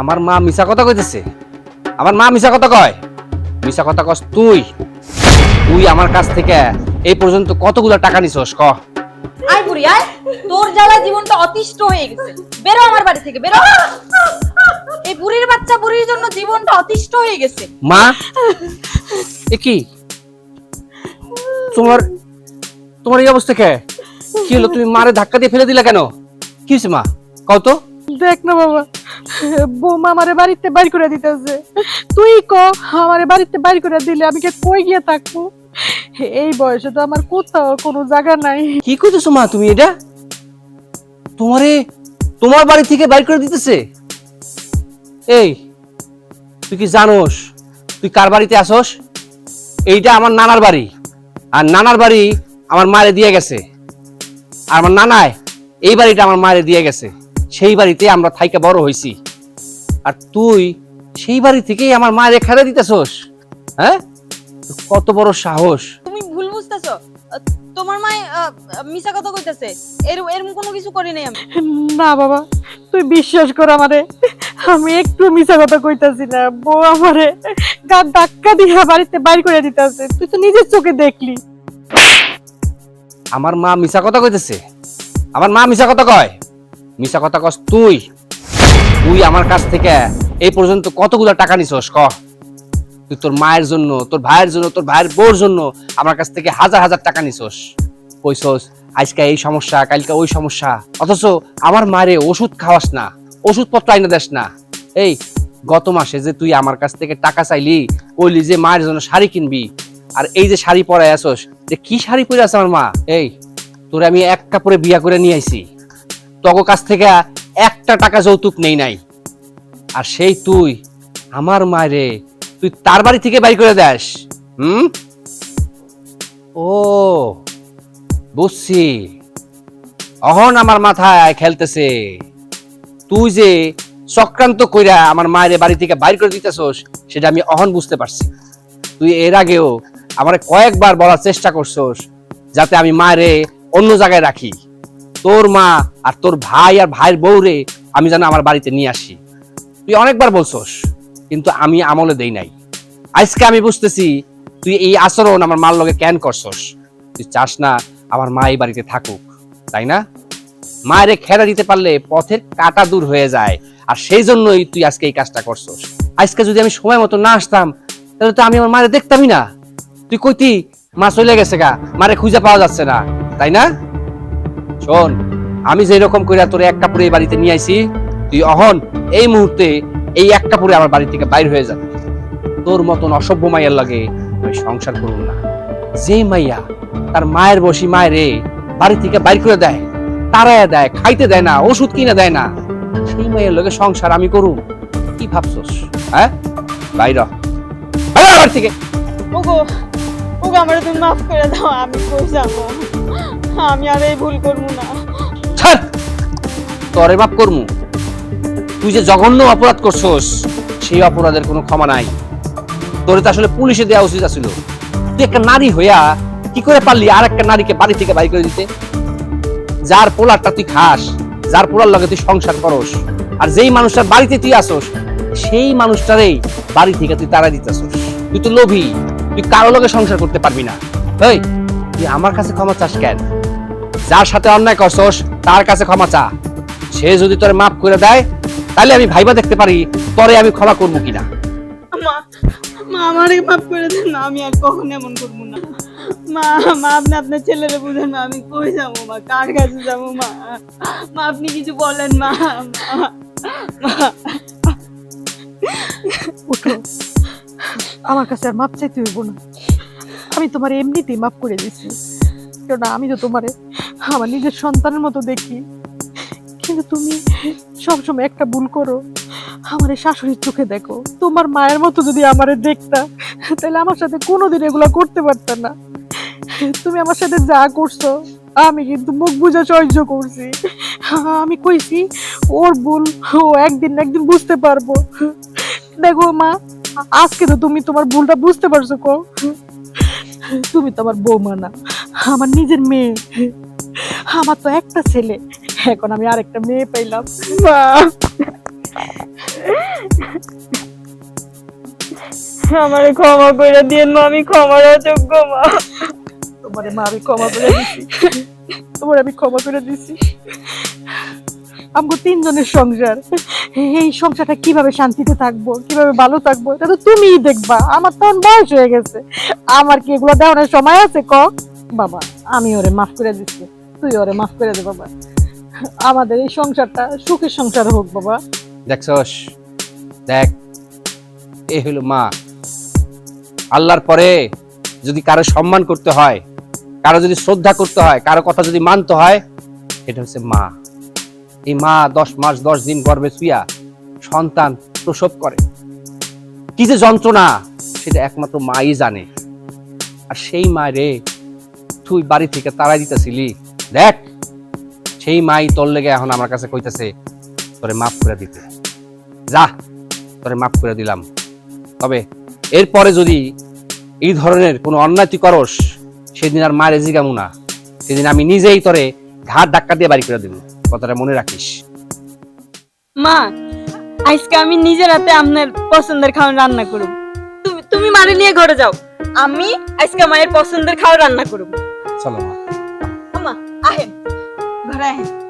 আমার মা মিশা কথা কইতেছে। আমার মা মিশা কথা কয়? মিশা কথা কস তুই। তুই আমার কাছ থেকে এই পর্যন্ত কতগুলো টাকা নিছস ক? আয় বুড়ি আয়। তোর জ্বালা জীবনটা অতিষ্ঠ হয়ে গেছে। বেরো আমার বাড়ি থেকে বেরো। এই বুড়ির বাচ্চা বুড়ির জন্য জীবনটা অতিষ্ঠ হয়ে গেছে। মা? এ কি? তোমার তোমার এই অবস্থা কে? কি হলো তুমি মারে ধাক্কা দিয়ে ফেলে দিলা কেন? কি হয়েছে মা? কও তো। দেখ না বাবা। বৌমা আমারে বাড়িতে বাইর করে দিতেছে। তুই ক, আমারে বাড়িতে বাইর করে দিলে আমি কে কই গিয়ে থাকব? এই বয়সে তো আমার কোথাও কোনো জায়গা নাই। কি কইতেছো মা তুমি এটা? তোমারে তোমার বাড়ি থেকে বাইর করে দিতেছে? এই, তুই কি জানোস? তুই কার বাড়িতে আসস? এইটা আমার নানার বাড়ি। আর নানার বাড়ি আমার মায়ের দিয়ে গেছে। আর আমার নানায় এই বাড়িটা আমার মায়ের দিয়ে গেছে। সেই বাড়িতে আমরা থাইকা বড় হইছি। আর তুই সেই বাড়ি থেকেই আমার মায়ের খেলা দিতেছস হ্যাঁ? কত বড় সাহস। তুমি ভুল বুঝতেছো। তোমার আহ, মিছা কথা কইতাছে। এর এরকম কোনো কিছু করি নাই আমি। না বাবা তুই বিশ্বাস কর আমারে। আমি একটু মিছা কথা কইতাছি না বউ আমারে গা ধাক্কা দিয়া বাড়িতে বাইর করে দিতেছে। তুই তো নিজের চোখে দেখলি। আমার মা মিছা কথা কইতেছে। আমার মা মিছা কথা কয়। মিছা কথা কস তুই। তুই আমার কাছ থেকে এই পর্যন্ত কতগুলো টাকা নিছস, ক? তুই তোর মায়ের জন্য, তোর ভাইয়ের জন্য, তোর ভাইয়ের বউর জন্য আমার কাছ থেকে হাজার হাজার টাকা নিছস। কইছস, আজকে এই সমস্যা, কালকে ওই সমস্যা। অথচ আমার মারে ওষুধ খাওয়াস না, ওষুধপত্র আইনা দেস না। এই, গত মাসে যে তুই আমার কাছ থেকে টাকা চাইলি, কইলি যে মায়ের জন্য শাড়ি কিনবি। আর এই যে শাড়ি পরে আসস যে কি শাড়ি পরে আছে আমার মা? এই, তোরে আমি এক কাপড়ে বিয়া করে নিয়ে আইছি। তগো কাছ থেকে একটা টাকা যৌতুক নেই নাই। আর সেই তুই, আমার মায়েরে, তুই তার বাড়ি থেকে বাড়ি করে দেস, হুম? ও, বুঝছি। অহন আমার মাথায় খেলতেছে। তুই যে চক্রান্ত কইরা আমার মায়ের বাড়ি থেকে বাইর করে দিতেছস, সেটা আমি অহন বুঝতে পারছি। তুই এর আগেও আমার কয়েকবার বলার চেষ্টা করছস, যাতে আমি মায়েরে অন্য জায়গায় রাখি। তোর মা আর তোর ভাই আর ভাইয়ের বউরে আমি যেন আমার বাড়িতে নিয়ে আসি। তুই অনেকবার বলছস, কিন্তু আমি আমলে দেই নাই। আজকে আমি বুঝতেছি তুই এই আচরণ আমার মার লগে কেন করছস। তুই চাস না আমার মা এই বাড়িতে থাকুক, তাই না? মায়েরে খেলা দিতে পারলে পথের কাটা দূর হয়ে যায়, আর সেই জন্যই তুই আজকে এই কাজটা করছস। আজকে যদি আমি সময় মতো না আসতাম, তাহলে তো আমি আমার মায়ের দেখতামই না। তুই কইতি, মা চলে গেছে গা, মারে খুঁজে পাওয়া যাচ্ছে না, তাই না? শোন, আমি যে রকম করে তোর এক কাপড়ে এই বাড়িতে নিয়ে আইছি, তুই অহন, এই মুহূর্তে এই এক কাপড়ে আমার বাড়ি থেকে বাইর হয়ে যাবে তোর মতন অসভ্য মাইয়ার লাগে আমি সংসার করুন না। যে মাইয়া তার মায়ের বসি মায়েরে বাড়ি থেকে বাইর করে দেয়, তারায় দেয়, খাইতে দেয় না, ওষুধ কিনে দেয় না, সেই মাইয়ের লগে সংসার আমি করুম কি ভাবছস হ্যাঁ? বাইর। বাইর বাড়ি থেকে। ওগো ওগো আমারে তুমি মাফ করে দাও, আমি কই যাব? আমি আর এই ভুল করব না। ছাড়! বাপ করমু। তুই যে জঘন্য অপরাধ করছস, সেই অপরাধের কোনো ক্ষমা নাই। তোরে তো আসলে পুলিশে উচিত আছিল। তুই একটা নারী হইয়া কি করে পারলি আর একটা নারীকে বাড়ি থেকে বাড়ি করে দিতে? যার পোলারটা তুই খাস, যার পোলার লগে তুই সংসার করস, আর যেই মানুষটার বাড়িতে তুই আসস, সেই মানুষটারেই বাড়ি থেকে তুই তারা দিতেছস। তুই তো লোভী, তুই কারও লগে সংসার করতে পারবি না। তুই আমার কাছে ক্ষমা চাস কেন? যার সাথে অন্যায় করছস তার কাছে ক্ষমা চা। সে যদি তোরে মাফ করে দেয় তাহলে আমি ভাইবা দেখতে পারি তরে আমি ক্ষমা করব কিনা। মা মা আমারে মাফ করে দেন না আমি আর কখনো এমন করব না। মা মা আপনি আপনার ছেলেরে বুঝেন মা আমি কই যাব মা কার কাছে যাব মা? মা আপনি কিছু বলেন মা আমার কাছে আর মাপ চাইতে হইব না। আমি তোমার এমনিতেই মাফ করে দিচ্ছি কেননা আমি তো তোমারে আমার নিজের সন্তানের মতো দেখি। কিন্তু তুমি সবসময় একটা ভুল করো। আমার শাশুড়ির চোখে দেখো। তোমার মায়ের মতো যদি আমারে দেখতা, তাহলে আমার সাথে কোনোদিন এগুলো করতে পারত না। তুমি আমার সাথে যা করছ, আমি কিন্তু মুখ বুঝা সহ্য করছি। আমি কইছি, ওর ভুল ও একদিন না একদিন বুঝতে পারব। দেখো মা, আজকে তো তুমি তোমার ভুলটা বুঝতে পারছ কো। তুমি তো আমার বৌমা না, আমার নিজের মেয়ে। আমার তো একটা ছেলে। এখন আমি আর একটা মেয়ে পাইলাম। আমারে ক্ষমা করে দিয়েন মা আমি ক্ষমার অযোগ্য মা। তোমারে মা আমি ক্ষমা করে দিছি। তোমার আমি ক্ষমা করে দিছি। আমগো তিনজনের সংসার। এই সংসারটা কীভাবে শান্তিতে থাকব কীভাবে ভালো থাকব এটা তো তুমিই দেখবা। আমার তখন বয়স হয়ে গেছে। আমার কি এগুলো দেওয়ানোর সময় আছে ক? বাবা আমি ওরে মাফ করে দিচ্ছি। তুই ওরে মাফ করে দে বাবা। আমাদের এই সংসারটা সুখের সংসার হোক বাবা। দেখছস? দেখ, এ হলো মা। আল্লাহর পরে যদি কারও সম্মান করতে হয়, কারও যদি শ্রদ্ধা করতে হয়, কারও কথা যদি মানতে হয়, এটা হচ্ছে মা। এই মা দশ মাস, দশ দিন গর্ভে শুইয়া সন্তান প্রসব করে। কি যে যন্ত্রণা, সেটা একমাত্র মাই জানে। আর সেই মা রে, তুই বাড়ি থেকে তাড়াই দিতেছিলি দেখ সেই মাই তোর লেগে এখন আমার কাছে কইতাছে তোরে মাফ করে দিতে। যা তোরে মাফ করে দিলাম। তবে এরপরে যদি এই ধরনের কোনো অন্যায় তুই করস সেদিন আর মারে জিগামু না। সেদিন আমি নিজেই তোরে ঘাট ধাক্কা দিয়ে বাড়ি করে দেব। কথাটা মনে রাখিস। মা আজকে আমি নিজের হাতে আপনার পছন্দের খাবার রান্না করব। তুমি তুমি মারে নিয়ে ঘরে যাও। আমি আজকে মায়ের পছন্দের খাবার রান্না করব। চলো মা। আমা আহেন ঘরে আহেন